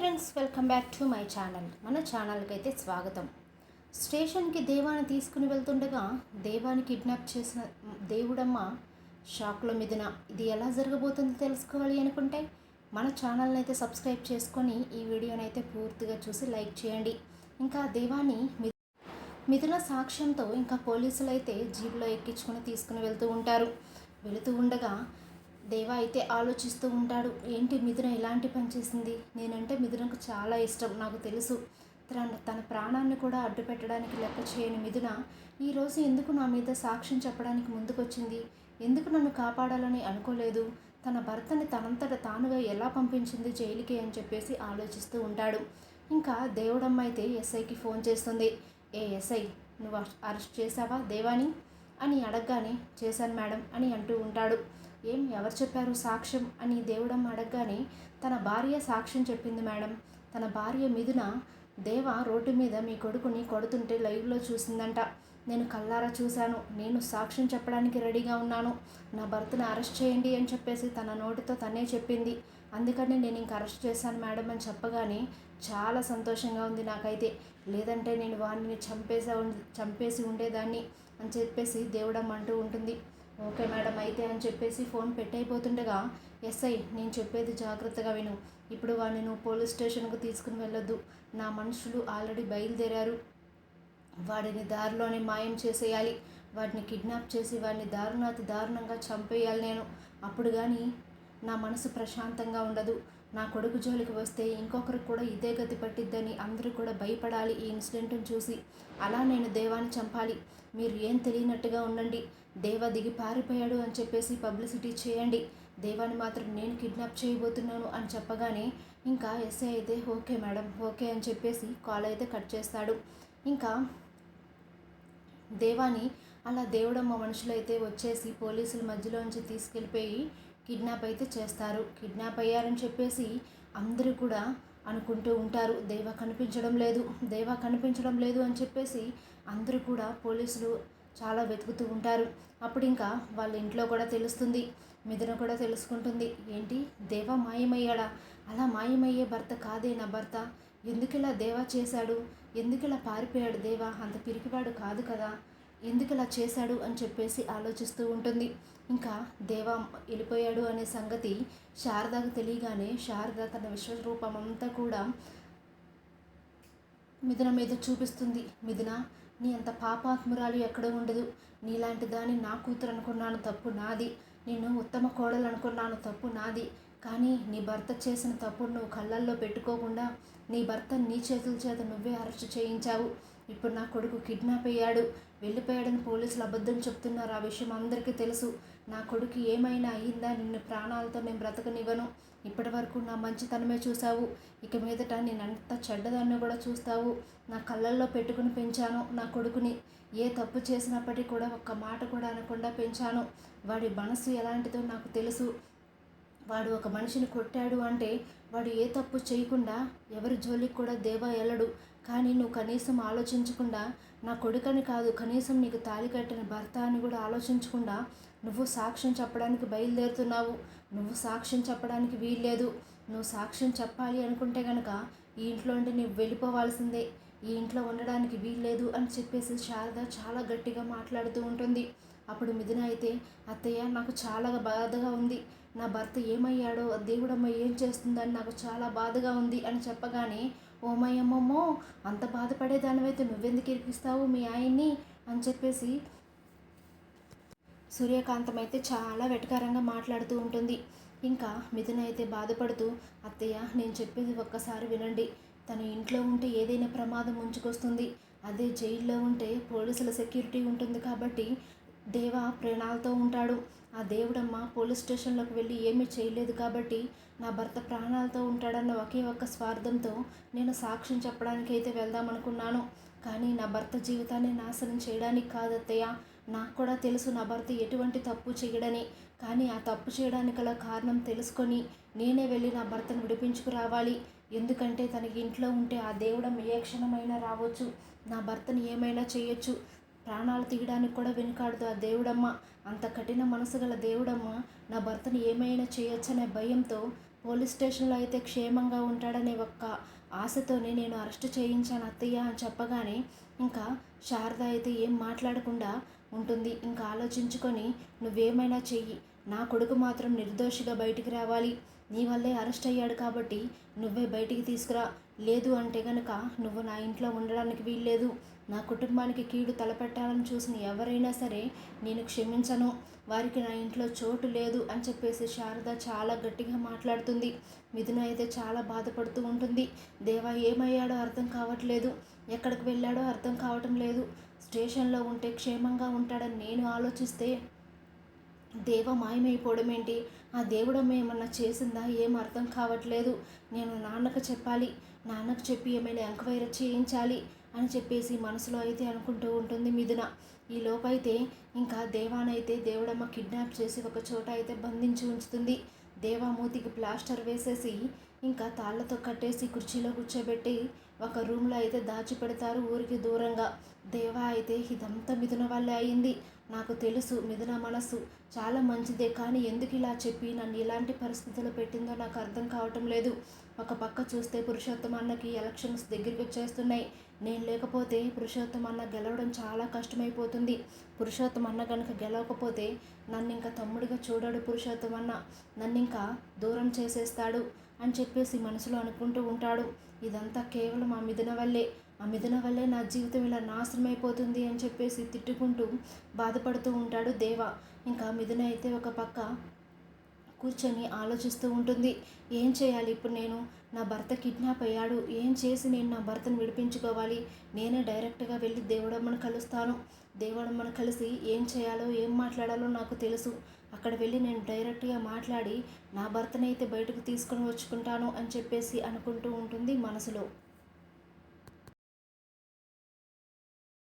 Friends welcome back to my channel మన ఛానల్కి అయితే స్వాగతం. స్టేషన్కి దేవాన్ని తీసుకుని వెళ్తుండగా దేవాన్ని కిడ్నాప్ చేసిన దేవుడమ్మ షాక్లో మిదిన ఇది ఎలా జరగబోతుందో తెలుసుకోవాలి అనుకుంటే మన ఛానల్ని అయితే సబ్స్క్రైబ్ చేసుకొని ఈ వీడియోని అయితే పూర్తిగా చూసి లైక్ చేయండి. ఇంకా దేవాన్ని మి- మిథున సాక్ష్యంతో ఇంకా పోలీసులు అయితే జీబులో ఎక్కించుకొని తీసుకుని వెళ్తూ ఉంటారు. వెళుతూ ఉండగా దేవా అయితే ఆలోచిస్తూ ఉంటాడు ఏంటి మిథున ఇలాంటి పని చేసింది? నేనంటే మిథునకు చాలా ఇష్టం నాకు తెలుసు. తన తన ప్రాణాన్ని కూడా అడ్డు పెట్టడానికి లెక్క చేయని మిథున ఈరోజు ఎందుకు నా మీద సాక్ష్యం చెప్పడానికి ముందుకొచ్చింది? ఎందుకు నన్ను కాపాడాలని అనుకోలేదు? తన భర్తని తనంతట తానుగా ఎలా పంపించింది జైలుకి అని చెప్పేసి ఆలోచిస్తూ ఉంటాడు. ఇంకా దేవుడమ్మ అయితే ఎస్ఐకి ఫోన్ చేస్తుంది. ఏ ఎస్ఐ నువ్వు అరెస్ట్- అరెస్ట్ చేసావా దేవాని? అని అడగగానే చేశాను మేడం అని అంటూ ఉంటాడు. ఏం ఎవరు చెప్పారు సాక్ష్యం అని దేవుడమ్మ అడగగానే తన భార్య సాక్ష్యం చెప్పింది మేడం. తన భార్య మిథున దేవ రోడ్డు మీద మీ కొడుకుని కొడుతుంటే లైవ్లో చూసిందంట. నేను కల్లారా చూశాను. నేను సాక్ష్యం చెప్పడానికి రెడీగా ఉన్నాను. నా భర్తను అరెస్ట్ చేయండి అని చెప్పేసి తన నోటితో తనే చెప్పింది. అందుకని నేను ఇంక అరెస్ట్ చేశాను మేడం అని చెప్పగానే చాలా సంతోషంగా ఉంది నాకైతే. లేదంటే నేను వాడిని చంపేసా చంపేసి ఉండేదాన్ని అని చెప్పేసి దేవుడమ్మ అంటూ ఉంటుంది. ఓకే మేడం అయితే అని చెప్పేసి ఫోన్ పెట్టయిపోతుండగా ఎస్ఐ నేను చెప్పేది జాగ్రత్తగా విను. ఇప్పుడు వాడిని నువ్వు పోలీస్ స్టేషన్కు తీసుకుని వెళ్ళొద్దు. నా మనుషులు ఆల్రెడీ బయలుదేరారు. వాడిని దారిలోనే మాయం చేసేయాలి. వాడిని కిడ్నాప్ చేసి వాడిని దారుణాతి దారుణంగా చంపేయాలి నేను. అప్పుడు కానీ నా మనసు ప్రశాంతంగా ఉండదు. నా కొడుకు జోలికి వస్తే ఇంకొకరికి కూడా ఇదే గతి పట్టిద్దని అందరూ కూడా భయపడాలి ఈ ఇన్సిడెంట్ని చూసి. అలా నేను దేవాన్ని చంపాలి. మీరు ఏం తెలియనట్టుగా ఉండండి. దేవ దిగి పారిపోయాడు అని చెప్పేసి పబ్లిసిటీ చేయండి. దేవాన్ని మాత్రం నేను కిడ్నాప్ చేయబోతున్నాను అని చెప్పగానే ఇంకా ఎస్ఐ అయితే ఓకే మేడం ఓకే అని చెప్పేసి కాల్ అయితే కట్ చేస్తాడు. ఇంకా దేవాని అలా దేవుడమ్మ మనుషులు అయితే వచ్చేసి పోలీసుల మధ్యలోంచి తీసుకెళ్ళిపోయి కిడ్నాప్ అయితే చేస్తారు. కిడ్నాప్ అయ్యారని చెప్పేసి అందరూ కూడా అనుకుంటూ ఉంటారు. దేవ కనిపించడం లేదు. దేవ కనిపించడం లేదు అని చెప్పేసి అందరూ కూడా పోలీసులు చాలా వెతుకుతూ ఉంటారు. అప్పుడు ఇంకా వాళ్ళ ఇంట్లో కూడా తెలుస్తుంది. మిథున కూడా తెలుసుకుంటుంది. ఏంటి? దేవ మాయమయ్యాడా? అలా మాయమయ్యే భర్త కాదే నా భర్త. ఎందుకు ఇలా దేవా చేశాడు? ఎందుకు ఇలా పారిపోయాడు దేవా? అంత పిరికివాడు కాదు కదా. ఎందుకు ఇలా చేశాడు అని చెప్పేసి ఆలోచిస్తూ ఉంటుంది. ఇంకా దేవా వెళ్ళిపోయాడు అనే సంగతి శారదకు తెలియగానే శారద తన విశ్వరూపం అంతా కూడా మిథున మీద చూపిస్తుంది. మిథున నీ అంత పాపాత్మురాలు ఎక్కడ ఉండదు. నీలాంటి దాన్ని నా కూతురు అనుకున్నాను తప్పు నాది. నేను ఉత్తమ కోడలు అనుకున్నాను తప్పు నాది. కానీ నీ భర్త చేసిన తప్పును నువ్వు కళ్ళల్లో పెట్టుకోకుండా నీ భర్త నీ చేతుల చేత నువ్వే అరెస్ట్ చేయించావు. ఇప్పుడు నా కొడుకు కిడ్నాప్ అయ్యాడు. వెళ్ళిపోయాడని పోలీసులు అబద్ధం చెప్తున్నారు. ఆ విషయం అందరికీ తెలుసు. నా కొడుకు ఏమైనా అయ్యిందా? నిన్ను ప్రాణాలతో నేను బ్రతకనివ్వను. ఇప్పటి వరకు నా మంచితనమే చూసావు ఇక మీదట నేనంత చెడ్డదాన్ని కూడా చూస్తావు. నా కళ్ళల్లో పెట్టుకుని పెంచాను నా కొడుకుని. ఏ తప్పు చేసినప్పటికీ కూడా ఒక్క మాట కూడా అనకుండా పెంచాను. వాడి మనసు ఎలాంటిదో నాకు తెలుసు. వాడు ఒక మనిషిని కొట్టాడు అంటే వాడు ఏ తప్పు చేయకుండా ఎవరి జోలికి కూడా దేవా వెళ్ళడు. కానీ నువ్వు కనీసం ఆలోచించకుండా నా కొడుకని కాదు కనీసం నీకు తాలి కట్టిన భర్త అని కూడా ఆలోచించకుండా నువ్వు సాక్ష్యం చెప్పడానికి బయలుదేరుతున్నావు. నువ్వు సాక్ష్యం చెప్పడానికి వీల్లేదు. నువ్వు సాక్ష్యం చెప్పాలి అనుకుంటే కనుక ఈ ఇంట్లో నుండి నువ్వు వెళ్ళిపోవాల్సిందే. ఈ ఇంట్లో ఉండడానికి వీల్లేదు అని చెప్పేసి శారద చాలా గట్టిగా మాట్లాడుతూ ఉంటుంది. అప్పుడు మిథున అయితే అత్తయ్య నాకు చాలా బాధగా ఉంది. నా భర్త ఏమయ్యాడో దేవుడమ్మ ఏం చేస్తుందని నాకు చాలా బాధగా ఉంది అని చెప్పగానే ఓమయ్యమ్మమ్మో అంత బాధపడేదానివైతే నువ్వెందుకు ఇరికిస్తావు మీ ఆయన్ని? అని చెప్పేసి సూర్యకాంతం అయితే చాలా వెటకారంగా మాట్లాడుతూ ఉంటుంది. ఇంకా మిథున అయితే బాధపడుతూ అత్తయ్య నేను చెప్పేది ఒక్కసారి వినండి. తను ఇంట్లో ఉంటే ఏదైనా ప్రమాదం ముంచుకొస్తుంది. అదే జైల్లో ఉంటే పోలీసుల సెక్యూరిటీ ఉంటుంది కాబట్టి దేవ ప్రాణాలతో ఉంటాడు. ఆ దేవుడమ్మ పోలీస్ స్టేషన్లోకి వెళ్ళి ఏమీ చేయలేదు కాబట్టి నా భర్త ప్రాణాలతో ఉంటాడన్న ఒకే ఒక్క స్వార్థంతో నేను సాక్ష్యం చెప్పడానికి అయితే వెళ్దామనుకున్నాను. కానీ నా భర్త జీవితాన్ని నాశనం చేయడానికి కాదత్తయ్య. నాకు కూడా తెలుసు నా భర్త ఎటువంటి తప్పు చేయడని. కానీ ఆ తప్పు చేయడానికి గల కారణం తెలుసుకొని నేనే వెళ్ళి నా భర్తను విడిపించుకురావాలి. ఎందుకంటే తనకి ఇంట్లో ఉంటే ఆ దేవుడం ఏ క్షణమైనా రావచ్చు. నా భర్తను ఏమైనా చేయొచ్చు. ప్రాణాలు తీయడానికి కూడా వెనుకాడదు ఆ దేవుడమ్మ. అంత కఠిన మనసు గల దేవుడమ్మ నా భర్తను ఏమైనా చేయొచ్చనే భయంతో పోలీస్ స్టేషన్లో అయితే క్షేమంగా ఉంటాడనే ఒక్క ఆశతోనే నేను అరెస్ట్ చేయించాను అత్తయ్య అని చెప్పగానే ఇంకా శారద అయితే ఏం మాట్లాడకుండా ఉంటుంది. ఇంకా ఆలోచించుకొని నువ్వేమైనా చెయ్యి. నా కొడుకు మాత్రం నిర్దోషిగా బయటికి రావాలి. నీ వల్లే అరెస్ట్ అయ్యాడు కాబట్టి నువ్వే బయటికి తీసుకురా. లేదు అంటే గనక నువ్వు నా ఇంట్లో ఉండడానికి వీల్లేదు. నా కుటుంబానికి కీడు తలపెట్టాలని చూసిన ఎవరైనా సరే నేను క్షమించను. వారికి నా ఇంట్లో చోటు లేదు అని చెప్పేసి శారద చాలా గట్టిగా మాట్లాడుతుంది. మిథున అయితే చాలా బాధపడుతూ ఉంటుంది. దేవా ఏమయ్యాడో అర్థం కావట్లేదు. ఎక్కడికి వెళ్ళాడో అర్థం కావటం లేదు. స్టేషన్లో ఉంటే క్షేమంగా ఉంటాడని నేను ఆలోచిస్తే దేవ మాయమైపోవడం ఏంటి ఆ దేవుడమ్మ ఏమన్నా చేసిందా? ఏం అర్థం కావట్లేదు. నేను నాన్నకు చెప్పాలి. నాన్నకు చెప్పి ఏమైనా ఎంక్వైరీ చేయించాలి అని చెప్పేసి మనసులో అయితే అనుకుంటూ ఉంటుంది మిథున. ఈ లోపైతే ఇంకా దేవానైతే దేవుడమ్మ కిడ్నాప్ చేసి ఒక చోట అయితే బంధించి ఉంచుతుంది. దేవా మూతికి ప్లాస్టర్ వేసేసి ఇంకా తాళ్ళతో కట్టేసి కుర్చీలో కూర్చోబెట్టి ఒక రూమ్లో అయితే దాచిపెడతారు ఊరికి దూరంగా. దేవా అయితే ఇదంతా మిథున వల్లే అయింది. నాకు తెలుసు మిథున మనసు చాలా మంచిదే కానీ ఎందుకు ఇలా చెప్పి నన్ను ఇలాంటి పరిస్థితులు పెట్టిందో నాకు అర్థం కావటం లేదు. ఒక పక్క చూస్తే పురుషోత్తమ అన్నకి ఎలక్షన్స్ దగ్గరికి వచ్చేస్తున్నాయి. నేను లేకపోతే పురుషోత్తమ అన్న గెలవడం చాలా కష్టమైపోతుంది. పురుషోత్తమ అన్న కనుక గెలవకపోతే నన్ను ఇంకా తమ్ముడిగా చూడడు పురుషోత్తమ అన్న. నన్ను ఇంకా దూరం చేసేస్తాడు అని చెప్పేసి మనసులో అనుకుంటూ ఉంటాడు. ఇదంతా కేవలం ఆ మిథున వల్లే. ఆ మిథున వల్లే నా జీవితం ఇలా నాశనం అయిపోతుంది అని చెప్పేసి తిట్టుకుంటూ బాధపడుతూ ఉంటాడు దేవ. ఇంకా మిథున అయితే ఒక పక్క కూర్చొని ఆలోచిస్తూ ఉంటుంది. ఏం చేయాలి ఇప్పుడు నేను? నా భర్త కిడ్నాప్ అయ్యాడు. ఏం చేసి నేను నా భర్తను విడిపించుకోవాలి? నేనే డైరెక్ట్గా వెళ్ళి దేవుడమ్మను కలుస్తాను. దేవుడమ్మను కలిసి ఏం చేయాలో ఏం మాట్లాడాలో నాకు తెలుసు. అక్కడ వెళ్ళి నేను డైరెక్ట్గా మాట్లాడి నా భర్తనైతే బయటకు తీసుకొని వచ్చుకుంటాను అని చెప్పేసి అనుకుంటూ ఉంటుంది మనసులో.